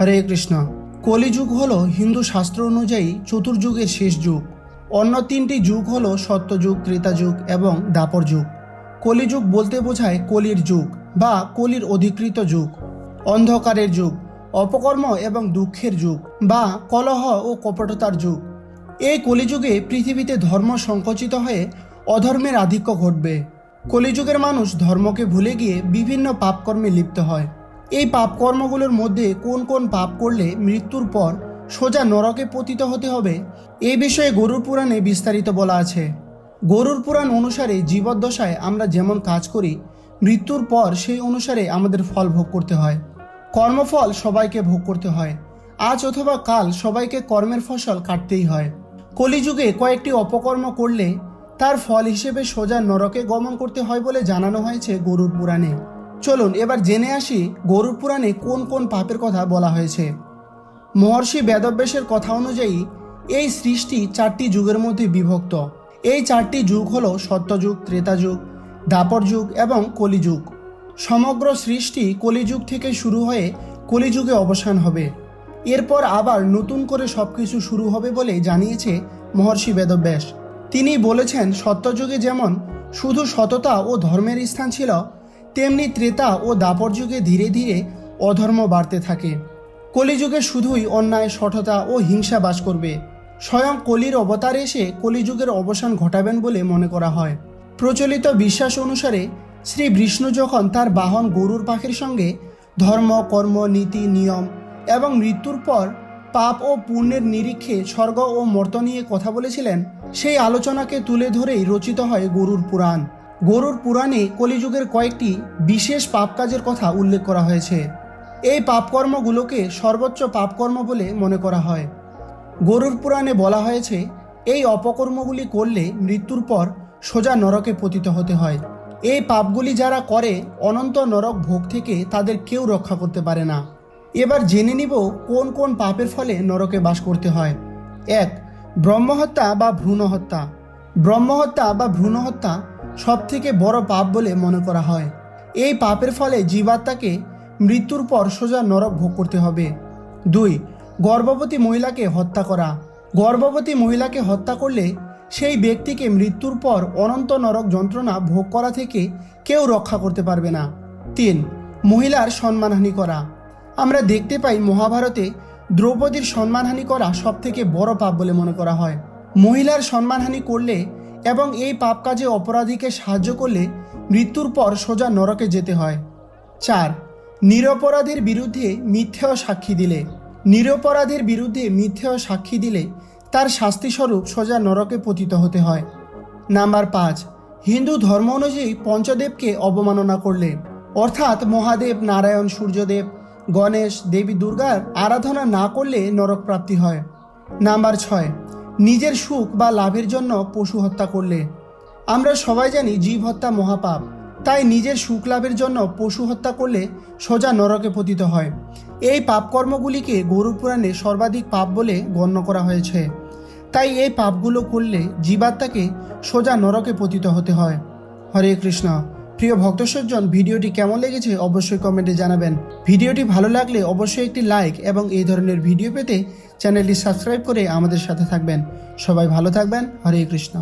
হরে কৃষ্ণ। কলিযুগ হল হিন্দু শাস্ত্র অনুযায়ী চতুর্যুগের শেষ যুগ। অন্য তিনটি যুগ হল সত্যযুগ, ত্রেতাযুগ এবং দাপর যুগ। কলিযুগ বলতে বোঝায় কলির যুগ বা কলির অধিকৃত যুগ, অন্ধকারের যুগ, অপকর্ম এবং দুঃখের যুগ বা কলহ ও কপটতার যুগ। এই কলিযুগে পৃথিবীতে ধর্ম সংকুচিত হয়ে অধর্মের আধিক্য ঘটবে। কলিযুগের মানুষ ধর্মকে ভুলে গিয়ে বিভিন্ন পাপকর্মে লিপ্ত হয়। এই পাপকর্মগুলোর মধ্যে কোন কোন পাপ করলে মৃত্যুর পর সোজা নরকে পতিত হতে হবে? এই বিষয়ে গরুর পুরাণে বিস্তারিত বলা আছে। গরুর পুরাণ অনুসারে জীবদ্দশায় আমরা যেমন কাজ করি, মৃত্যুর পর সেই অনুসারে আমাদের ফল ভোগ করতে হয়। কর্মফল সবাইকে ভোগ করতে হয়। আজ অথবা কাল সবাইকে কর্মের ফসল কাটতেই হয়। কলিযুগে কয়েকটি অপকর্ম করলে তার ফল হিসেবে সোজা নরকে গমন করতে হয় বলে জানানো হয়েছে গরুর পুরাণে। চলুন এবার জেনে আসি গরুর পুরাণে কোন কোন পাপের কথা বলা হয়েছে। মহর্ষি বেদব্যাসের কথা অনুযায়ী এই সৃষ্টি চারটি যুগের মধ্যে বিভক্ত। এই চারটি যুগ হল সত্যযুগ, ত্রেতাযুগ দাপর যুগ এবং কলিযুগ। সমগ্র সৃষ্টি কলিযুগ থেকে শুরু হয়ে কলিযুগে অবসান হবে। এরপর আবার নতুন করে সবকিছু শুরু হবে বলে জানিয়েছে মহর্ষি বেদব্যাস। তিনি বলেছেন, সত্যযুগে যেমন শুধু সততা ও ধর্মের স্থান ছিল তেমনি ত্রেতা ও দাপর যুগে ধীরে ধীরে অধর্ম বাড়তে থাকে। কলিযুগে শুধুই অন্যায়, সঠতা ও হিংসা বাস করবে। স্বয়ং কলির অবতার এসে কলিযুগের অবসান ঘটাবেন বলে মনে করা হয়। প্রচলিত বিশ্বাস অনুসারে শ্রী বিষ্ণু যখন তার বাহন গরুর পাখির সঙ্গে ধর্ম, কর্ম, নীতি, নিয়ম এবং মৃত্যুর পর পাপ ও পুণ্যের নিরীক্ষে স্বর্গ ও মর্ত নিয়ে কথা বলেছিলেন, সেই আলোচনাকে তুলে ধরেই রচিত হয় গরুর পুরাণ। গরুর পুরাণে কলিযুগের কয়েকটি বিশেষ পাপ কাজের কথা উল্লেখ করা হয়েছে। এই পাপকর্মগুলোকে সর্বোচ্চ পাপকর্ম বলে মনে করা হয়। গরুর পুরাণে বলা হয়েছে, এই অপকর্মগুলি করলে মৃত্যুর পর সোজা নরকে পতিত হতে হয়। এই পাপগুলি যারা করে, অনন্ত নরক ভোগ থেকে তাদের কেউ রক্ষা করতে পারে না। এবার জেনে নিব কোন কোন পাপের ফলে নরকে বাস করতে হয়। এক, ব্রহ্মহত্যা বা ভ্রূণ হত্যা ব্রহ্মহত্যা বা ভ্রূণ হত্যা সব থেকে বড় পাপ বলে মনে করা হয়। এই পাপের ফলে জীবাত্মাকে মৃত্যুর পর সোজা নরক ভোগ করতে হবে। দুই, গর্ভবতী মহিলাকে হত্যা করা। গর্ভবতী মহিলাকে হত্যা করলে সেই ব্যক্তিকে মৃত্যুর পর অনন্ত নরক যন্ত্রণা ভোগ করা থেকে কেউ রক্ষা করতে পারবে না। তিন, মহিলার সম্মানহানি করা। আমরা দেখতে পাই মহাভারতে দ্রৌপদীর সম্মানহানি করা সব থেকে বড় পাপ বলে মনে করা হয়। মহিলার সম্মানহানি করলে এবং এই পাপ কাজে অপরাধীকে সাহায্য করলে মৃত্যুর পর সোজা নরকে যেতে হয়। চার, নিরপরাধীর বিরুদ্ধে মিথ্যেয় সাক্ষী দিলে। নিরপরাধীর বিরুদ্ধে মিথ্যেয় সাক্ষী দিলে তার শাস্তিস্বরূপ সোজা নরকে পতিত হতে হয়। নাম্বার পাঁচ, হিন্দু ধর্ম অনুযায়ী পঞ্চদেবকে অবমাননা করলে। অর্থাৎ মহাদেব, নারায়ণ, সূর্যদেব, গণেশ, দেবী দুর্গার আরাধনা না করলে নরক প্রাপ্তি হয়। নাম্বার ছয় নিজের সুখ বা লাভের জন্য পশু হত্যা করলে। আমরা সবাই জানি জীব হত্যা মহাপাপ। তাই নিজের সুখ লাভের জন্য পশু হত্যা করলে সোজা নরকে পতিত হয়। এই পাপকর্মগুলিকে গরু পুরাণে সর্বাধিক পাপ বলে গণ্য করা হয়েছে। তাই এই পাপগুলো করলে জীবাত্মাকে সোজা নরকে পতিত হতে হয়। হরে কৃষ্ণ। প্রিয় ভক্ত সজ্জন, ভিডিওটি কেমন লেগেছে অবশ্যই কমেন্টে জানাবেন। ভিডিওটি ভালো লাগলে অবশ্যই একটি লাইক এবং এই ধরনের ভিডিও পেতে চ্যানেলটি সাবস্ক্রাইব করে আমাদের সাথে থাকবেন। সবাই ভালো থাকবেন। হরে কৃষ্ণ।